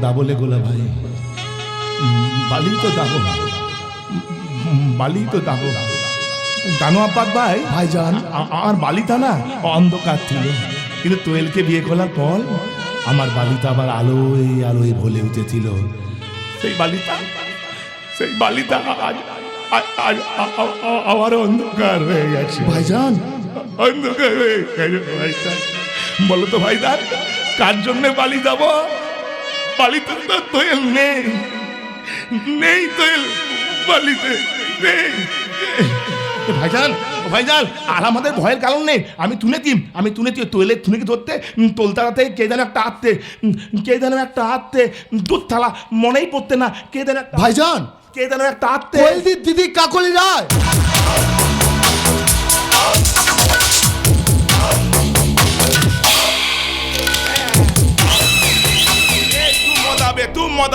দাবলে গোলা ভাই। বালি তো দাবো বালি তো দাবো জানো আব্বাস ভাই? ভাইজান। আমার বালিতা না অন্ধকার ছিল। কিন্তু তোয়েলকে বিয়ে করার পর আমার বালিতা আবার আলোয় আলোয় ভোলে উঠেছিল। সেই বালিতা সেই বালিতা আজ আজ- আজ আ- আ- আ- আবার অন্ধকার হয়ে গেছে। ভাইজান। অন্ধকার হয়ে গেছে ভাইটা বলো তো ভাই ভাইদার কার জন্য বালি যাব বালিতে তো তোয়েল নেই। নেই তোয়েল বালিতে নেই। ভাইজান ভাইজান আর আমাদের ভয়ের কারণ নেই। আমি তুলেছি আমি তুলেছি তোয়েলের তুনেকে ধরতে তোলতালাতে কে যেন একটা আত্মে কে যেন একটা আত্মে দুধ থালা মনেই পড়তে না কে যেন একটা ভাইজান কে যেন একটা আত্মে দিদি কাকলি রায়।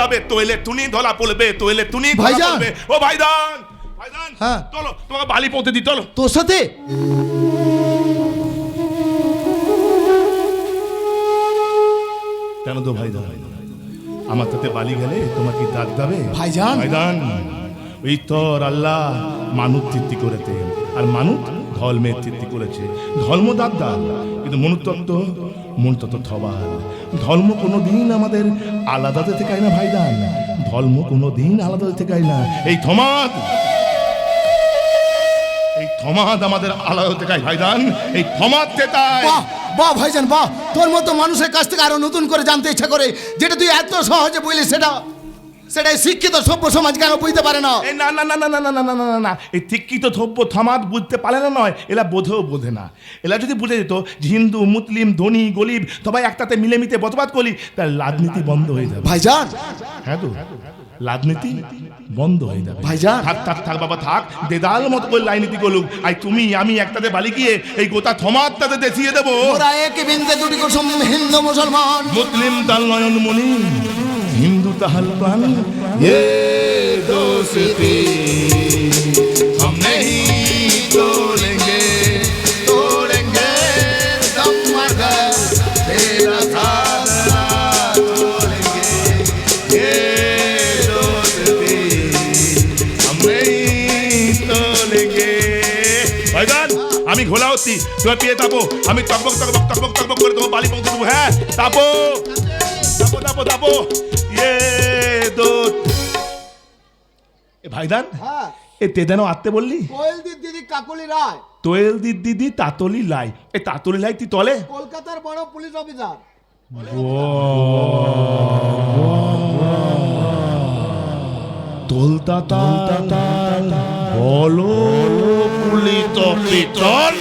মদাবে তোইলে তুনি ধলা পড়বে তোইলে তুনি ভাইজান। ও ভাইজান ভাইজান হ্যাঁ। চলো তোমাকে বালি পৌঁছে দি চলো। তোর সাথে? কেন তো ভাইজান? আমার সাথে বালি গেলে তোমাকে ডাক দেবে ভাইজান। ভাইজান ওই তোর আল্লাহ মানুষ তৃপ্তি করেছে আর মানুষ ধর্মের তৃপ্তি করেছে। ধর্ম দাগ দাদা কিন্তু মনুতত্ত্ব মনুতত্ত্ব থবার। ধর্ম কোনো দিন আমাদের আলাদা থেকে আয় না ভাইদান ধর্ম কোনো দিন আলাদা থেকে আয় না। এই থমাদ এই থমাদ আমাদের আলাদা থেকে আয় ভাইদান এই থমাদ বাহ বাহ ভাইজান বাহ। তোর মতো মানুষের কাছ থেকে আরও নতুন করে জানতে ইচ্ছা করে, যেটা তুই এত সহজে বললি সেটা। সেটাই শিক্ষিত সভ্য সমাজ কেন বুঝতে পারে না। এই না না না না না না না না না না। না এই শিক্ষিত ধব্য থামাত বুঝতে পারে না নয় এলা বোধেও বোধে না। এলা যদি বুঝে যেত যে হিন্দু মুসলিম ধনী গরিব সবাই একটাতে মিলেমিতে বসবাস করি তার রাজনীতি বন্ধ হয়ে যাবে। ভাইজান! হ্যাঁ তো? রাজনীতি বন্ধ হয়ে যাবে। ভাইজান। থাক থাক থাক বাবা থাক। দেদাল মতো করে রাজনীতি করুক। আই তুমি আমি একটাতে বালি গিয়ে এই গোটা থমাত তাতে দেখিয়ে দেবো। ওরা এক বিন্দে দুটি হিন্দু মুসলমান। মুসলিম তাল নয়ন মনি। হিন্দু তাহাল প্রাণ ये दोस्ती हम नहीं तोड़ेंगे तोड़ेंगे दम मगर तेरा साथ ना तोड़ेंगे ये दोस्ती हम नहीं तोड़ेंगे ভাইজান আমি ঘোলা হচ্ছি তোমার পেয়ে তাপো আমি টকবক টকবক টকবক টকবক করে তোমার বাড়ি পৌঁছে দেবো হ্যাঁ তাপো তাপো তাপো তাপো ইয়ে দো এ ভাইদান হ্যাঁ। এ তেদানো আত্মে বললি? কোয়েলদির দিদি কাকলি রায়। তোয়েল দিদি তাতলি লাই। এ তাতলি লাই তুই তলে? কলকাতার বড় পুলিশ অফিসার। তোলতা তাল বলো পুলিত পিতল।